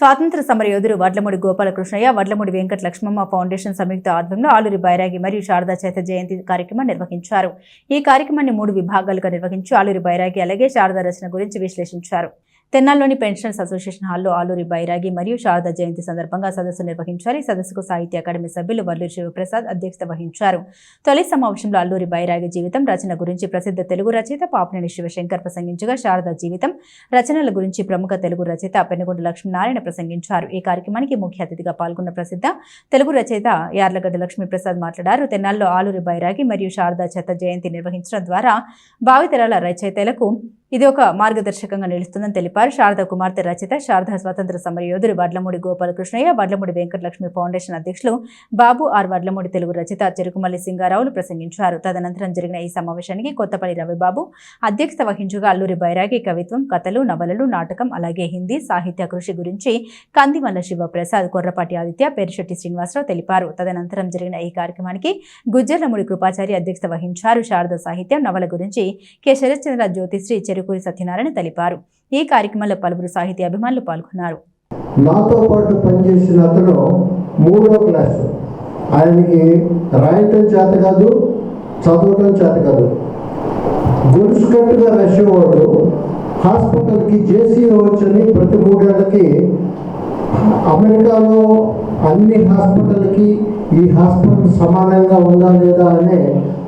స్వాతంత్ర సమర యోధుడు వడ్లమూడి గోపాలకృష్ణయ్య వడ్లమూడి వెంకట లక్ష్మమ్మ ఫౌండేషన్ సంయుక్త ఆధ్వర్యంలో ఆలూరి బైరాగి మరియు శారదా చేత జయంతి కార్యక్రమం నిర్వహించారు. ఈ కార్యక్రమాన్ని మూడు విభాగాలుగా నిర్వహించి ఆలూరి బైరాగి అలాగే శారదా రచన గురించి విశ్లేషించారు. తెన్నాల్లోని పెన్షనర్స్ అసోసియేషన్ హాల్లో ఆలూరి బైరాగి మరియు శారదా జయంతి సందర్భంగా సదస్సు నిర్వహించారు. ఈ సదస్సుకు సాహిత్య అకాడమీ సభ్యులు వల్లూరి శివప్రసాద్ అధ్యక్షత వహించారు. తొలి సమావేశంలో అల్లూరి బైరాగి జీవితం రచన గురించి ప్రసిద్ధ తెలుగు రచయిత పాపినేని శివశంకర్ ప్రసంగించగా శారదా జీవితం రచనల గురించి ప్రముఖ తెలుగు రచయిత పెనుగొండ లక్ష్మీనారాయణ ప్రసంగించారు. ఈ కార్యక్రమానికి ముఖ్య అతిథిగా పాల్గొన్న ప్రసిద్ధ తెలుగు రచయిత యార్లగడ్డ లక్ష్మీప్రసాద్ మాట్లాడారు. తెనాల్లో ఆలూరి బైరాగి మరియు శారదా చెత్త జయంతి నిర్వహించడం ద్వారా భావితరాల రచయితలకు ఇది ఒక మార్గదర్శకంగా నిలుస్తుందని తెలిపారు. శారదా కుమార్తె రచిత శారదా స్వాతంత్ర సమర యోధుడు వడ్లమూడి గోపాలకృష్ణయ్య వడ్లమూడి వెంకటలక్ష్మి ఫౌండేషన్ అధ్యక్షులు బాబు ఆర్ వడ్లమూడి తెలుగు రచిత చెరుకుమల్లి సింగారావులు ప్రసంగించారు. తదనంతరం జరిగిన ఈ సమావేశానికి కొత్తపల్లి రవిబాబు అధ్యక్షత వహించగా అల్లూరి బైరాగి కవిత్వం కథలు నవలలు నాటకం అలాగే హిందీ సాహిత్య కృషి గురించి కందిమల్ల శివప్రసాద్ కొర్రపాటి ఆదిత్య పేరుశెట్టి శ్రీనివాసరావు తెలిపారు. తదనంతరం జరిగిన ఈ కార్యక్రమానికి గుజ్జర్లమూడి కృపాచారి అధ్యక్షత వహించారు. శారద సాహిత్యం నవల గురించి కె. శరత్చంద్ర జ్యోతిశ్రీ చెరుకూరి సత్యనారాయణ తెలిపారు. ఈ కార్యక్రమంలో పలువురు సాహితీ అభిమానులు పాల్గొన్నారు. నాతో పాటు పనిచేసిన అతను మూడో క్లాస్. ఆయనకి రాయటం చేత కాదు చదవటం చేత కాదు. గొలుసుకట్టుగా వాడు హాస్పిటల్కి జేసీ వచ్చని ప్రతి మూడేళ్ళకి అమెరికాలో అన్ని హాస్పిటల్కి ఈ హాస్పిటల్ సమానంగా ఉందా లేదా అనే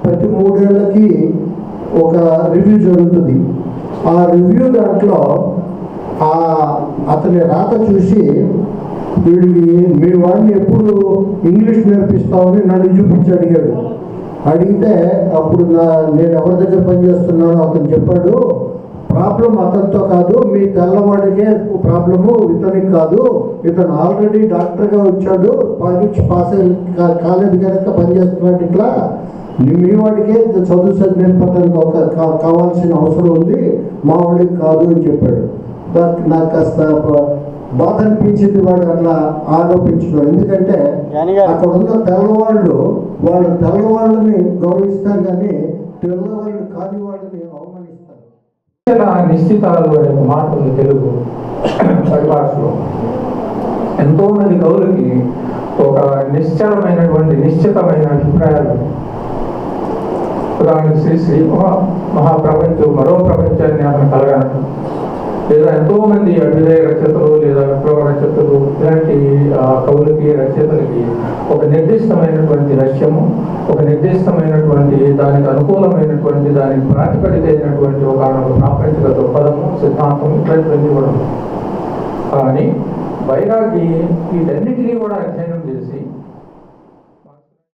ప్రతి మూడేళ్ళకి ఒక రివ్యూ జరుగుతుంది. ఆ రివ్యూ దాంట్లో ఆ అతని రాత చూసి వీడికి మీ వాడిని ఎప్పుడు ఇంగ్లీష్ నేర్పిస్తామని నన్ను చూపించి అడిగాడు. అడిగితే అప్పుడు నా నేను ఎవరి దగ్గర పనిచేస్తున్నానో అతను చెప్పాడు ప్రాబ్లం అతనితో కాదు మీ తెల్లవాడికే ప్రాబ్లము ఇతనికి కాదు. ఇతను ఆల్రెడీ డాక్టర్గా వచ్చాడు పరీక్ష పాస్ అయ్యి కాలేదు కనుక పనిచేస్తున్నాడు ఇట్లా. మీ వాడికే చదువు సరి నేర్పడానికి ఒక కా- కావాల్సిన అవసరం ఉంది. మా వాడికి కాదు అని చెప్పాడు. బట్ నాకు కాస్త బాధ అనిపించింది వాడు అట్లా ఆరోపించడం. ఎందుకంటే అక్కడ ఉన్న తెల్లవాళ్ళు వాళ్ళు తెల్లవాళ్ళని గౌరవిస్తారు కానీ తెల్లవాళ్ళు కాని వాళ్ళని అవమానిస్తారు. నిశ్చిత నిశ్చితాలు మాటలు తెలుగు పరిభాషలో. ఎంతో మంది కవులకి ఒక నిశ్చలమైనటువంటి నిశ్చితమైన అభిప్రాయాలు ఉదాహరణకు శ్రీ శ్రీ మహాప్రపంచం మరో ప్రపంచాన్ని అతను కలగనడం లేదా ఎంతో మంది అభ్యుదయ రచయితలు లేదా విప్లవ రచయితలు ఇలాంటి కవులకి రచయితలకి ఒక నిర్దిష్టమైనటువంటి లక్ష్యము ఒక నిర్దిష్టమైనటువంటి దానికి అనుకూలమైనటువంటి దానికి ప్రాతిపదిక అయినటువంటి ఒక ప్రాపంచిక దృక్పథము సిద్ధాంతం ఇట్లాంటివన్నీ కూడా కానీ బైరాగి వీటన్నిటినీ కూడా అధ్యయనం చేసి